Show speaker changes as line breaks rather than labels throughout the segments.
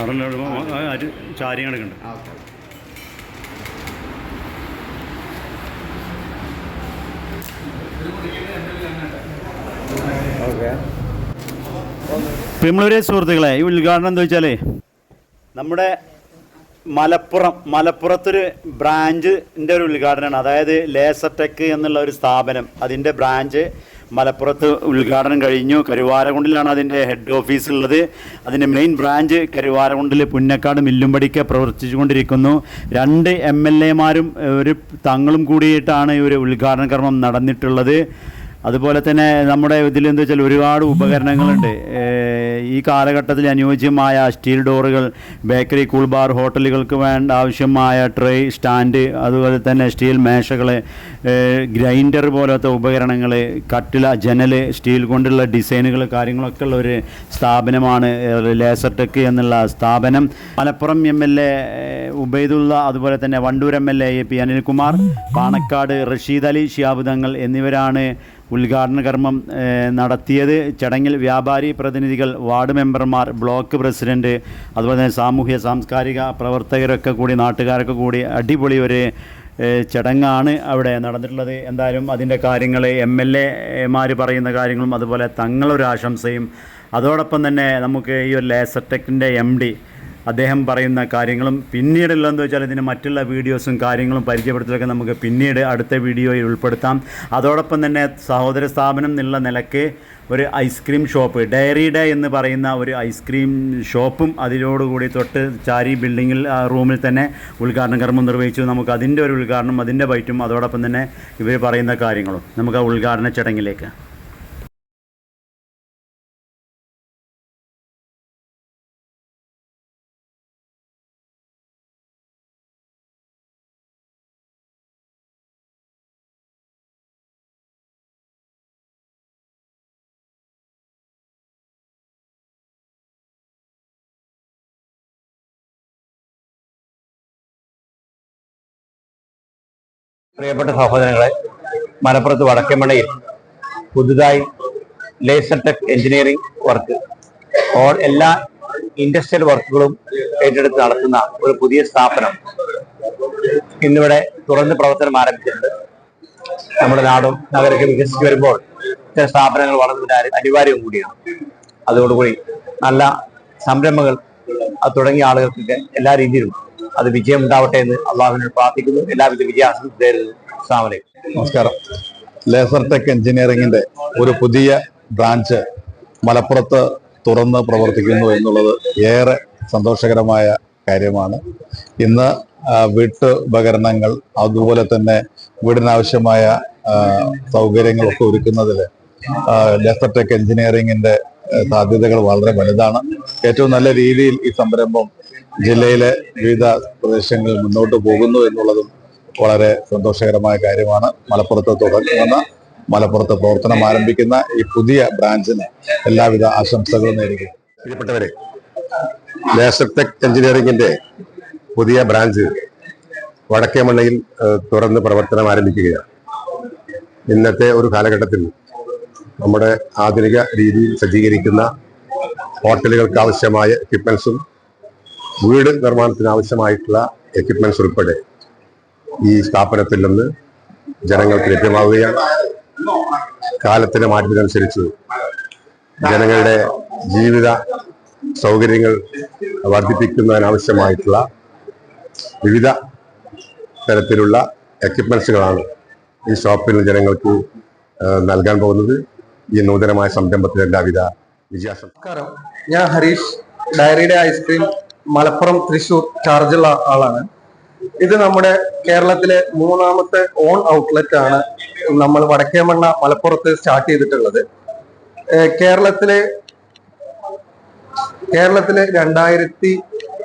അവിടെ ചാരി കിടക്കുന്നുണ്ട്
ആ ഓക്കെ ഓക്കെ.
പ്രിയമുള്ളവരെ സുഹൃത്തുക്കളെ ഈ ഉദ്ഘാടനം എന്താ വെച്ചാലേ നമ്മുടെ മലപ്പുറം മലപ്പുറത്തൊരു ബ്രാഞ്ചിന്റെ ഒരു ഉദ്ഘാടനമാണ്. അതായത് ലേസർ ടെക് എന്നുള്ള ഒരു സ്ഥാപനം. അതിന്റെ ബ്രാഞ്ച് മലപ്പുറത്ത് ഉദ്ഘാടനം കഴിഞ്ഞു. കരുവാരകുണ്ടിലാണ് അതിന്റെ ഹെഡ് ഓഫീസ് ഉള്ളത്. അതിന്റെ മെയിൻ ബ്രാഞ്ച് കരുവാരകുണ്ടിൽ പുന്നക്കാട് മില്ലുംപടിക്ക് പ്രവർത്തിച്ചുകൊണ്ടിരിക്കുന്നു. രണ്ട് എം എൽ എമാരും ഒരു തങ്ങളും കൂടിയിട്ടാണ് ഈ ഒരു ഉദ്ഘാടന കർമ്മം നടന്നിട്ടുള്ളത്. അതുപോലെ തന്നെ നമ്മുടെ ഇതിൽ എന്താ വെച്ചാൽ ഒരുപാട് ഉപകരണങ്ങളുണ്ട്. ഈ കാലഘട്ടത്തിൽ അനുയോജ്യമായ സ്റ്റീൽ ഡോറുകൾ ബേക്കറി കൂൾ ബാർ ഹോട്ടലുകൾക്ക് വേണ്ട ആവശ്യമായ ട്രേ സ്റ്റാൻഡ് അതുപോലെ തന്നെ സ്റ്റീൽ മേശകൾ ഗ്രൈൻഡർ പോലത്തെ ഉപകരണങ്ങൾ കട്ടില ജനൽ സ്റ്റീൽ കൊണ്ടുള്ള ഡിസൈനുകൾ കാര്യങ്ങളൊക്കെ ഉള്ള ഒരു സ്ഥാപനമാണ്. ലേസർ ടെക് എന്നുള്ള സ്ഥാപനം. Malappuram M L A Ubaidulla അതുപോലെ തന്നെ Wandoor M L A P Anilkumar Panakkad Rasheed Ali Shihab Thangal എന്നിവരാണ് ഉദ്ഘാടന കർമ്മം നടത്തിയത് ചടങ്ങിൽ വ്യാപാരി പ്രതിനിധികൾ വാർഡ് മെമ്പർമാർ ബ്ലോക്ക് പ്രസിഡന്റ് അതുപോലെ തന്നെ സാമൂഹ്യ സാംസ്കാരിക പ്രവർത്തകരൊക്കെ കൂടി നാട്ടുകാരൊക്കെ കൂടി അടിപൊളി ഒരു ചടങ്ങാണ് അവിടെ നടന്നിട്ടുള്ളത്. എന്തായാലും അതിന്റെ കാര്യങ്ങൾ എം എൽ എമാർ പറയുന്ന കാര്യങ്ങളും അതുപോലെ തങ്ങളൊരു ആശംസയും. അതോടൊപ്പം തന്നെ നമുക്ക് ഈ ഒരു ലേസർ ടെക്കിന്റെ എം ഡി അദ്ദേഹം പറയുന്ന കാര്യങ്ങളും പിന്നീടുള്ളതെന്ന് വെച്ചാൽ ഇതിന് മറ്റുള്ള വീഡിയോസും കാര്യങ്ങളും പരിചയപ്പെടുത്തലൊക്കെ നമുക്ക് പിന്നീട് അടുത്ത വീഡിയോയിൽ ഉൾപ്പെടുത്താം. അതോടൊപ്പം തന്നെ സഹോദര സ്ഥാപനം എന്നുള്ള നിലയ്ക്ക് ഒരു ഐസ്ക്രീം ഷോപ്പ് ഡയറി ഡേ എന്ന് പറയുന്ന ഒരു ഐസ്ക്രീം ഷോപ്പും അതിനോടുകൂടി തൊട്ട് ചാരി ബിൽഡിങ്ങിൽ റൂമിൽ തന്നെ ഉദ്ഘാടന കർമ്മം നിർവഹിച്ചു. നമുക്ക് അതിന്റെ ഒരു ഉദ്ഘാടനം അതിന്റെ ബൈറ്റും അതോടൊപ്പം തന്നെ ഇവർ പറയുന്ന കാര്യങ്ങളും നമുക്ക് ആ ഉദ്ഘാടന ചടങ്ങിലേക്ക്.
പ്രിയപ്പെട്ട സഹോദരങ്ങളെ മലപ്പുറത്ത് വടക്കേമണ്ണയിൽ പുതുതായി laser tech engineering work all എല്ലാ ഇൻഡസ്ട്രിയൽ വർക്കുകളും ഏറ്റെടുത്ത് നടത്തുന്ന ഒരു പുതിയ സ്ഥാപനം ഇന്നിവിടെ തുറന്ന് പ്രവർത്തനം ആരംഭിച്ചിട്ടുണ്ട്. നമ്മുടെ നാടും നഗരമൊക്കെ വികസിച്ചു വരുമ്പോൾ ഇത്തരം സ്ഥാപനങ്ങൾ വളർന്നതിന് അനി- അനിവാര്യവും കൂടിയാണ്. അതോടുകൂടി നല്ല സംരംഭങ്ങൾ അത് തുടങ്ങിയ ആളുകൾക്കൊക്കെ എല്ലാ രീതിയിലും അത് വിജയം ഉണ്ടാവട്ടെ എന്ന് അള്ളാഹുവിനോട് പ്രാർത്ഥിക്കുന്നു. എല്ലാവിധ വിജയാസം
നമസ്കാരം. ലേസർ ടെക് എഞ്ചിനീയറിംഗിന്റെ ഒരു പുതിയ ബ്രാഞ്ച് മലപ്പുറത്ത് തുറന്ന് പ്രവർത്തിക്കുന്നു എന്നുള്ളത് ഏറെ സന്തോഷകരമായ കാര്യമാണ്. ഇന്ന് ആ, വീട്ടുപകരണങ്ങൾ അതുപോലെ തന്നെ വീടിനാവശ്യമായ സൗകര്യങ്ങളൊക്കെ ഒരുക്കുന്നതിൽ ലേസർ ടെക് എഞ്ചിനീയറിംഗിന്റെ സാധ്യതകൾ വളരെ വലുതാണ്. ഏറ്റവും നല്ല രീതിയിൽ ഈ സംരംഭം ജില്ലയിലെ വിവിധ പ്രദേശങ്ങളിൽ മുന്നോട്ട് പോകുന്നു എന്നുള്ളതും വളരെ സന്തോഷകരമായ കാര്യമാണ്. മലപ്പുറത്ത് തുടങ്ങുന്ന മലപ്പുറത്ത് പ്രവർത്തനം ആരംഭിക്കുന്ന ഈ പുതിയ ബ്രാഞ്ചിന് എല്ലാവിധ ആശംസകളും
നേരിടും ലേസർ ടെക് എഞ്ചിനീയറിംഗിന്റെ പുതിയ ബ്രാഞ്ച് വടക്കേമണ്ണയിൽ തുറന്ന് പ്രവർത്തനം ആരംഭിക്കുകയാണ്. ഇന്നത്തെ ഒരു കാലഘട്ടത്തിൽ നമ്മുടെ ആധുനിക രീതിയിൽ സജ്ജീകരിക്കുന്ന ഹോട്ടലുകൾക്ക് ആവശ്യമായ എക്യുപ്മെന്റ്സും വീട് നിർമ്മാണത്തിന് ആവശ്യമായിട്ടുള്ള എക്യുപ്മെന്റ്സ് ഉൾപ്പെടെ ഈ സ്ഥാപനത്തിൽ നിന്ന് ജനങ്ങൾക്ക് ലഭ്യമാവുകയാണ്. കാലത്തിന്റെ മാറ്റത്തിനനുസരിച്ച് ജനങ്ങളുടെ ജീവിത സൗകര്യങ്ങൾ വർദ്ധിപ്പിക്കുന്നതിനാവശ്യമായിട്ടുള്ള വിവിധ തരത്തിലുള്ള എക്യുപ്മെന്റ്സുകളാണ് ഈ ഷോപ്പിൽ ജനങ്ങൾക്ക് നൽകാൻ പോകുന്നത്. ഈ നൂതനമായ സംരംഭത്തിന് എല്ലാവിധ വിജയാശം
നമസ്കാരം. ഞാൻ ഹരീഷ്. ഡയറിയുടെ ഐസ്ക്രീം മലപ്പുറം തൃശൂർ ചാർജുള്ള ആളാണ്. ഇത് നമ്മുടെ കേരളത്തിലെ മൂന്നാമത്തെ ഓൺ ഔട്ട്ലെറ്റ് ആണ് നമ്മൾ വടക്കേമണ്ണ മലപ്പുറത്ത് സ്റ്റാർട്ട് ചെയ്തിട്ടുള്ളത്. കേരളത്തിലെ കേരളത്തിലെ രണ്ടായിരത്തി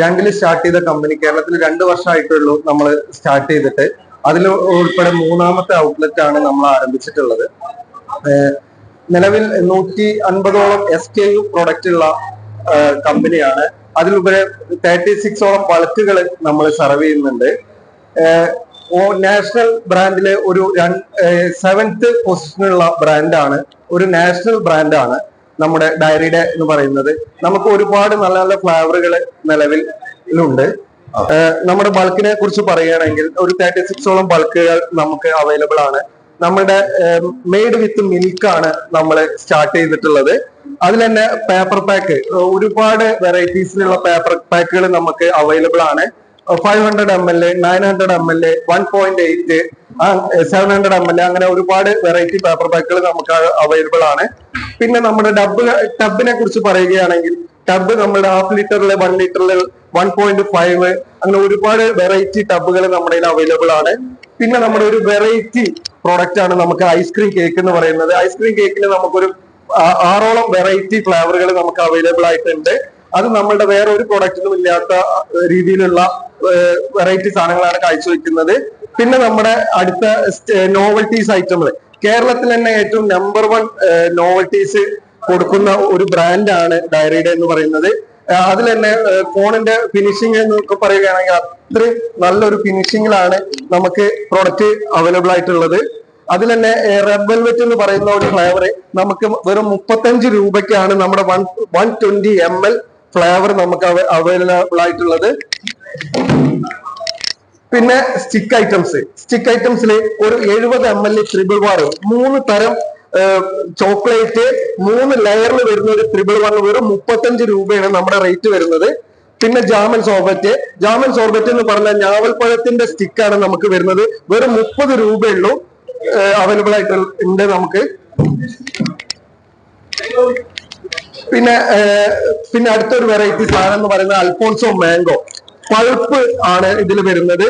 രണ്ടിൽ സ്റ്റാർട്ട് ചെയ്ത കമ്പനി കേരളത്തിൽ രണ്ട് വർഷമായിട്ടുള്ളൂ നമ്മൾ സ്റ്റാർട്ട് ചെയ്തിട്ട്. അതിൽ ഉൾപ്പെടെ മൂന്നാമത്തെ ഔട്ട്ലെറ്റ് ആണ് നമ്മൾ ആരംഭിച്ചിട്ടുള്ളത്. നിലവിൽ നൂറ്റി അൻപതോളം എസ് കെ യു പ്രൊഡക്റ്റ് ഉള്ള കമ്പനിയാണ് അതിലുപരി തേർട്ടി സിക്സോളം ബൾക്കുകൾ നമ്മൾ സർവ് ചെയ്യുന്നുണ്ട്. ഓ നാഷണൽ ബ്രാൻഡിലെ ഒരു സെവൻത്ത് പൊസിഷനുള്ള ബ്രാൻഡാണ് ഒരു നാഷണൽ ബ്രാൻഡാണ് നമ്മുടെ ഡയറിയുടെ എന്ന് പറയുന്നത്. നമുക്ക് ഒരുപാട് നല്ല നല്ല ഫ്ലേവറുകൾ നിലവിലുണ്ട് ഉണ്ട് നമ്മുടെ ബൾക്കിനെ കുറിച്ച് പറയുകയാണെങ്കിൽ ഒരു തേർട്ടി സിക്സോളം ബൾക്കുകൾ നമുക്ക് അവൈലബിൾ ആണ്. നമ്മുടെ മെയ്ഡ് വിത്ത് മിൽക്ക് ആണ് നമ്മൾ സ്റ്റാർട്ട് ചെയ്തിട്ടുള്ളത്. അതിൽ തന്നെ പേപ്പർ പാക്ക് ഒരുപാട് വെറൈറ്റീസിലുള്ള പേപ്പർ പാക്കുകൾ നമുക്ക് അവൈലബിൾ ആണ്. Five hundred M L A nine hundred M L A one point eight seven hundred M L A അങ്ങനെ ഒരുപാട് വെറൈറ്റി പേപ്പർ പാക്കുകൾ നമുക്ക് അവൈലബിൾ ആണ്. പിന്നെ നമ്മുടെ ഡബ് ടബിനെ കുറിച്ച് പറയുകയാണെങ്കിൽ ടബ് നമ്മുടെ ഹാഫ് ലിറ്ററിലെ വൺ ലിറ്ററിലെ വൺ പോയിന്റ് ഫൈവ് അങ്ങനെ ഒരുപാട് വെറൈറ്റി ടബുകൾ നമ്മുടെ അവൈലബിൾ ആണ്. പിന്നെ നമ്മുടെ ഒരു വെറൈറ്റി പ്രോഡക്റ്റ് ആണ് നമുക്ക് ഐസ്ക്രീം കേക്ക് എന്ന് പറയുന്നത്. ഐസ്ക്രീം കേക്കിന് നമുക്കൊരു ആറോളം വെറൈറ്റി ഫ്ലേവറുകൾ നമുക്ക് അവൈലബിൾ ആയിട്ടുണ്ട്. അത് നമ്മളുടെ വേറെ ഒരു പ്രൊഡക്റ്റിനും ഇല്ലാത്ത രീതിയിലുള്ള വെറൈറ്റി സാധനങ്ങളാണ് കാഴ്ചവെക്കുന്നത് പിന്നെ നമ്മുടെ അടുത്ത നോവൽറ്റീസ് ഐറ്റങ്ങൾ കേരളത്തിൽ തന്നെ ഏറ്റവും നമ്പർ വൺ നോവൽറ്റീസ് കൊടുക്കുന്ന ഒരു ബ്രാൻഡാണ് ഡയറിയുടെ എന്ന് പറയുന്നത്. അതിൽ തന്നെ ഏഹ്, ഫോണിന്റെ ഫിനിഷിംഗ് എന്നൊക്കെ പറയുകയാണെങ്കിൽ അത്രയും നല്ലൊരു ഫിനിഷിംഗിലാണ് നമുക്ക് പ്രൊഡക്റ്റ് അവൈലബിൾ ആയിട്ടുള്ളത്. അതിൽ തന്നെ റെഡ് വെൽവെറ്റ് എന്ന് പറയുന്ന ഒരു ഫ്ലേവർ നമുക്ക് വെറും മുപ്പത്തഞ്ച് രൂപയ്ക്കാണ് നമ്മുടെ one one twenty M L flavour നമുക്ക് അവൈലബിൾ ആയിട്ടുള്ളത്. പിന്നെ സ്റ്റിക്ക് ഐറ്റംസ് സ്റ്റിക്ക് ഐറ്റംസിൽ ഒരു എഴുപത് എം എൽ ത്രിബിൾ ബാർ മൂന്ന് തരം ചോക്ലേറ്റ് മൂന്ന് ലെയറിൽ വരുന്ന ഒരു ത്രിബിൾ വൺ വെറും മുപ്പത്തഞ്ച് രൂപയാണ് നമ്മുടെ റേറ്റ് വരുന്നത്. പിന്നെ ജാമൻ സോർബറ്റ് ജാമൻ സോർബറ്റ് എന്ന് പറഞ്ഞാൽ ഞാവൽപ്പഴത്തിന്റെ സ്റ്റിക്കാണ് നമുക്ക് വരുന്നത്. വെറും മുപ്പത് രൂപയുള്ളൂ. അവൈലബിൾ ആയിട്ട് ഉണ്ട് നമുക്ക്. പിന്നെ പിന്നെ അടുത്തൊരു വെറൈറ്റി സാധനം എന്ന് പറയുന്നത് അൽഫോൺസോ മാംഗോ പൾപ്പ് ആണ് ഇതിൽ വരുന്നത്.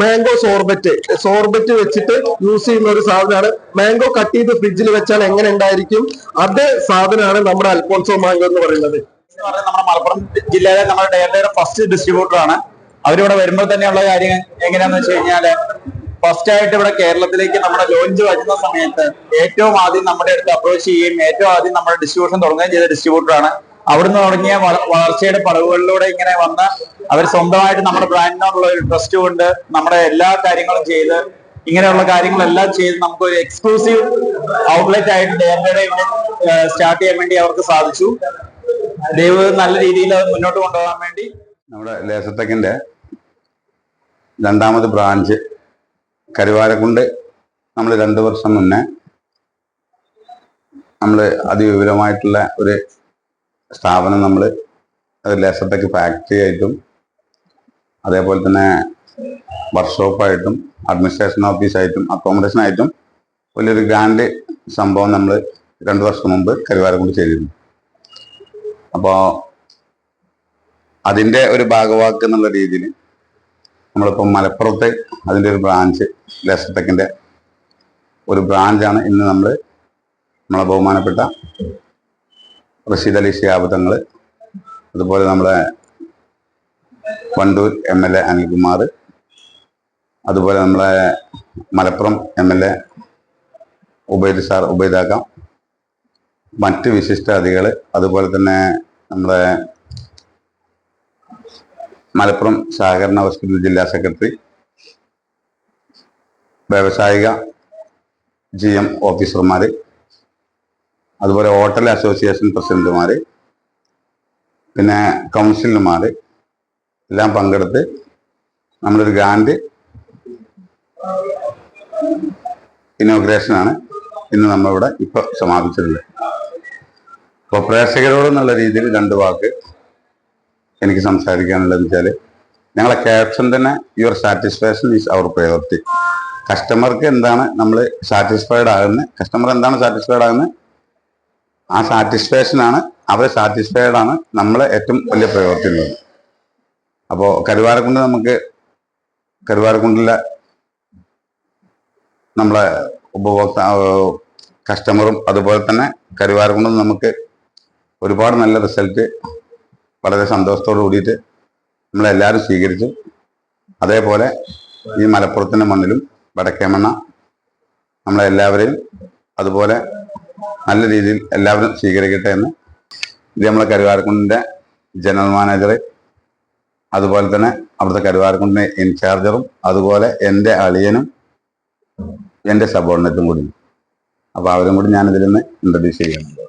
മാംഗോ സോർബറ്റ്. സോർബറ്റ് വെച്ചിട്ട് യൂസ് ചെയ്യുന്ന ഒരു സാധനമാണ്. മാംഗോ കട്ട് ചെയ്ത് ഫ്രിഡ്ജിൽ വെച്ചാൽ എങ്ങനെ ഉണ്ടായിരിക്കും? അതേ സാധനമാണ് നമ്മുടെ അൽഫോൺസോ മാംഗോ എന്ന് പറയുന്നത്.
നമ്മുടെ മലപ്പുറം ജില്ലയിലെ നമ്മുടെ ഡയറിയുടെ ഫസ്റ്റ് ഡിസ്ട്രിബ്യൂട്ടർ ആണ്. അവരിവിടെ വരുമ്പോൾ തന്നെയുള്ള കാര്യം എങ്ങനെയാന്ന് വെച്ച് കഴിഞ്ഞാൽ ഫസ്റ്റ് ആയിട്ട് ഇവിടെ കേരളത്തിലേക്ക് നമ്മുടെ ലോഞ്ച് വരുന്ന സമയത്ത് ഏറ്റവും ആദ്യം നമ്മുടെ അടുത്ത് അപ്രോച്ച് ചെയ്യുകയും ഏറ്റവും ആദ്യം നമ്മുടെ ഡിസ്ട്രിബ്യൂഷൻ തുടങ്ങുകയും ചെയ്ത ഡിസ്ട്രിബ്യൂട്ടർ ആണ്. അവിടുന്ന് തുടങ്ങിയ വളർച്ചയുടെ പടവുകളിലൂടെ ഇങ്ങനെ വന്ന് അവർ സ്വന്തമായിട്ട് നമ്മുടെ ബ്രാൻഡിനോടുള്ള ഒരു ട്രസ്റ്റ് കൊണ്ട് നമ്മുടെ എല്ലാ കാര്യങ്ങളും ചെയ്ത് ഇങ്ങനെയുള്ള കാര്യങ്ങളെല്ലാം ചെയ്ത് നമുക്ക് ഒരു എക്സ്ക്ലൂസീവ് ഔട്ട്ലെറ്റ് ആയിട്ട് ഇവിടെ സ്റ്റാർട്ട് ചെയ്യാൻ വേണ്ടി അവർക്ക് സാധിച്ചു. ദൈവം നല്ല രീതിയിൽ അത് മുന്നോട്ട് കൊണ്ടുപോകാൻ വേണ്ടി
നമ്മുടെ ലേസത്തെക്കിന്റെ രണ്ടാമത് ബ്രാഞ്ച് കരുവാരക്കുണ്ട്. നമ്മൾ രണ്ടു വർഷം മുന്നേ നമ്മൾ അതിവിപുലമായിട്ടുള്ള ഒരു സ്ഥാപനം നമ്മൾ ലേസത്തെക്ക് ഫാക്ടറി ആയിട്ടും അതേപോലെ തന്നെ വർക്ക്ഷോപ്പായിട്ടും അഡ്മിനിസ്ട്രേഷൻ ഓഫീസായിട്ടും അക്കോമഡേഷൻ ആയിട്ടും വലിയൊരു ഗ്രാൻഡ് സംഭവം നമ്മൾ രണ്ട് വർഷം മുമ്പ് കരുവാരക്കുണ്ട് ചെയ്തിരുന്നു. അപ്പോൾ അതിന്റെ ഒരു ഭാഗവാക്ക് എന്നുള്ള രീതിയിൽ നമ്മളിപ്പോൾ മലപ്പുറത്ത് അതിന്റെ ഒരു ബ്രാഞ്ച് ലേസത്തെക്കിന്റെ ഒരു ബ്രാഞ്ചാണ് ഇന്ന് നമ്മൾ നമ്മളെ ബഹുമാനപ്പെട്ട റഷീദ് അലി ഷിയാബ് തങ്ങൾ അതുപോലെ നമ്മുടെ Wandoor M L A Anilkumar അതുപോലെ നമ്മളെ Malappuram M L A Ubaid sir ഉബൈദാക്ക മറ്റ് വിശിഷ്ട അതികൾ അതുപോലെ തന്നെ നമ്മുടെ മലപ്പുറം സഹകരണ ഹോസ്പിറ്റൽ ജില്ലാ സെക്രട്ടറി വ്യാവസായിക ജി എം ഓഫീസർമാര് അതുപോലെ ഹോട്ടൽ അസോസിയേഷൻ പ്രസിഡന്റുമാര് പിന്നെ കൗൺസിലർമാര് എല്ലാം പങ്കെടുത്ത് നമ്മളൊരു ഗ്രാൻഡ് ഇനോഗ്രേഷനാണ് ഇന്ന് നമ്മളിവിടെ ഇപ്പൊ സമാപിച്ചിട്ടുള്ളത്. അപ്പോൾ പ്രേക്ഷകരോട് എന്നുള്ള രീതിയിൽ രണ്ട് വാക്ക് എനിക്ക് സംസാരിക്കാനുള്ളത് വെച്ചാൽ ഞങ്ങളെ ക്യാപ്ഷൻ തന്നെ your satisfaction is our priority. കസ്റ്റമർക്ക് എന്താണ് നമ്മൾ സാറ്റിസ്ഫൈഡ് ആകുന്നത് കസ്റ്റമർ എന്താണ് സാറ്റിസ്ഫൈഡ് ആകുന്നത്? ആ സാറ്റിസ്ഫാക്ഷൻ ആണ് അവർ സാറ്റിസ്ഫൈഡ് ആണ് നമ്മളെ ഏറ്റവും വലിയ പ്രയോജനം അപ്പോൾ കരുവാരക്കുണ്ട് നമുക്ക് കരുവാരക്കുണ്ടിലെ നമ്മളെ ഉപഭോക്ത കസ്റ്റമറും അതുപോലെ തന്നെ കരുവാരക്കുണ്ട് നമുക്ക് ഒരുപാട് നല്ല റിസൾട്ട് വളരെ സന്തോഷത്തോടു കൂടിയിട്ട് നമ്മളെല്ലാവരും സ്വീകരിച്ചു. അതേപോലെ ഈ മലപ്പുറത്തിന്റെ മണ്ണിലും വടക്കേമണ്ണ നമ്മളെല്ലാവരെയും അതുപോലെ നല്ല രീതിയിൽ എല്ലാവരും സ്വീകരിക്കട്ടെ എന്ന് ഇത് നമ്മളെ കരുവാരക്കുണ്ടിന്റെ ജനറൽ മാനേജർ അതുപോലെ തന്നെ അവിടുത്തെ കരുവാരക്കുണ്ടിന്റെ ഇൻചാർജറും അതുപോലെ എന്റെ അളിയനും എന്റെ സബോർഡിനേറ്റും കൂടി. അപ്പോൾ അവരും കൂടി ഞാനിതിൽ നിന്ന് ഇൻട്രൊഡ്യൂസ് ചെയ്യുന്നുണ്ട്.